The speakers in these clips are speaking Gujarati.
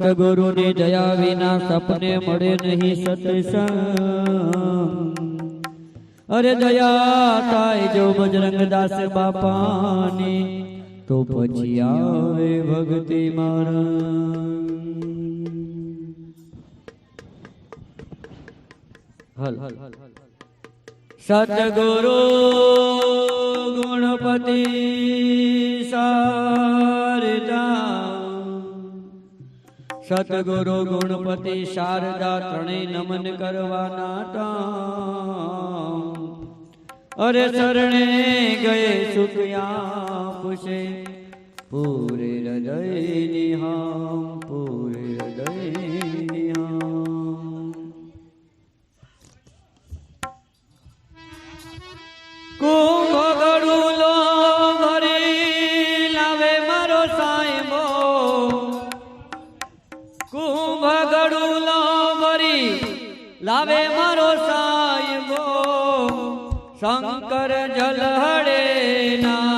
સતગુરુની દયા વિના સપને મળે નહીં સત્સંગ. અરે દયા થાય જો બજરંગદાસ બાપાની, તો પછી આવે ભક્તિ મારા હલ સતગુરુ ગુણપતિ શારદા સતગુરુ ગુણપતિ શારદા ત્રણેય નમન કરવાના તા. અરે શરણે ગયે સુખ્યા પૂછે પૂરે હૃદય નિહામ પૂરે હૃદય નિહામ કુંભ શંકર જલહડે નાય,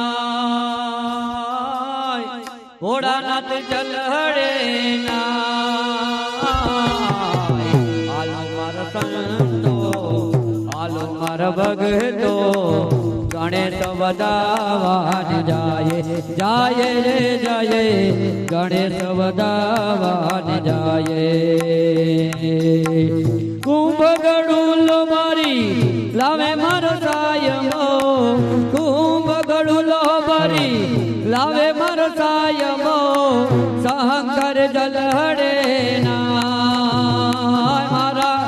ભોળાનાથ જલહડે ભગતો, ગણેશ વદાવાન જાય જાય રે, જાય, ગણેશ વદાવાન જાય. શંકર જલહડે ના મારા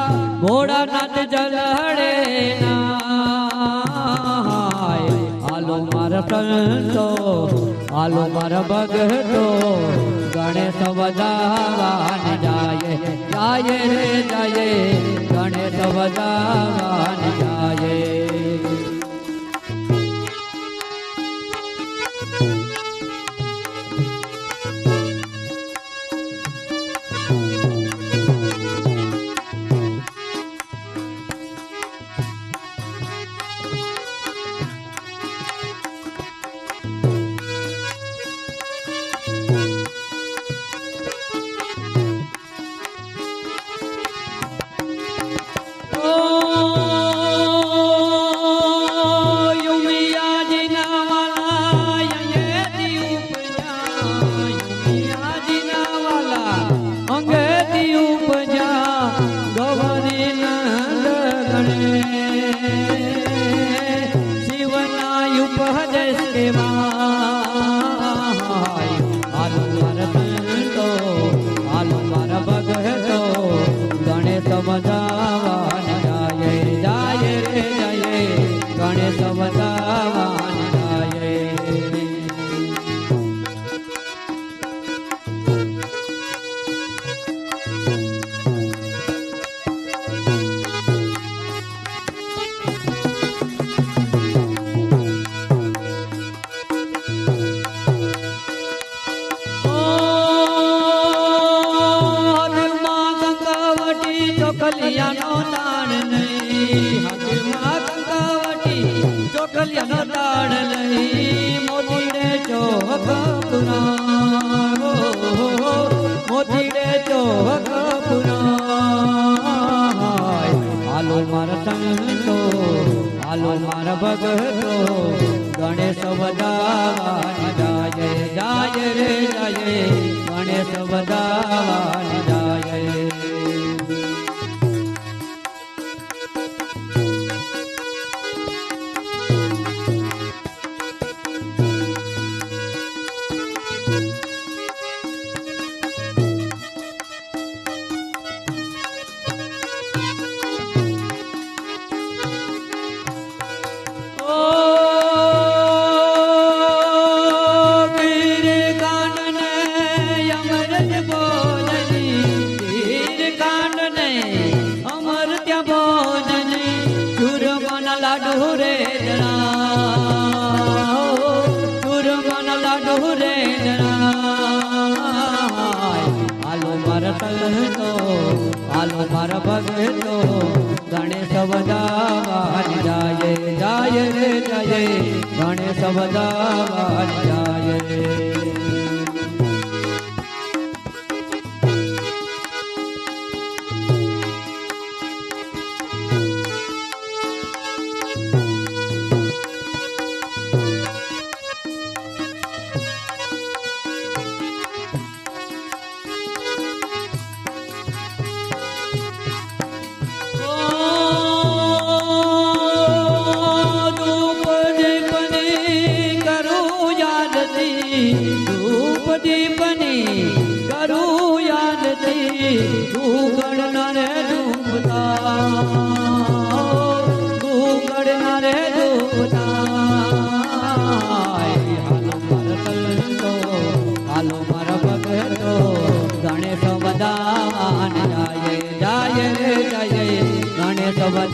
ભોળાનાથ જલહડે નાય. આલો મારા સંતો, આલો મારા ભગતો, ગણેશ વધાવાન જાય જાય રે જાય, ગણેશ વધાવાન જાય. ગણેશ પુરાવો મોતીડે ચોક પુરાય હાલો મારા સંતો હાલો મારા ભગતો ગણેશ વધાવાન જાય જાય રે જાય ગણેશ વધાવાન મારા તલનો હાલો માર ભગતો ગણેશ વધાવાન જાય જાય જાય ગણેશ વધાવાન જાય. ગણેશ બધાન જાય ગણેશ બધાન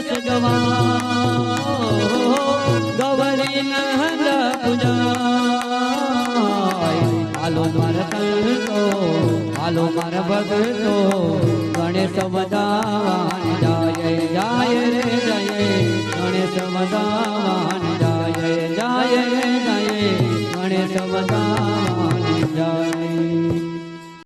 સજવા ગૌરી નંદ પૂજાય આલો માર સંતો આલો માર ભગતો ગણેશ વદાવાન જાય જાય રે, જય, ગણેશ વદાવાન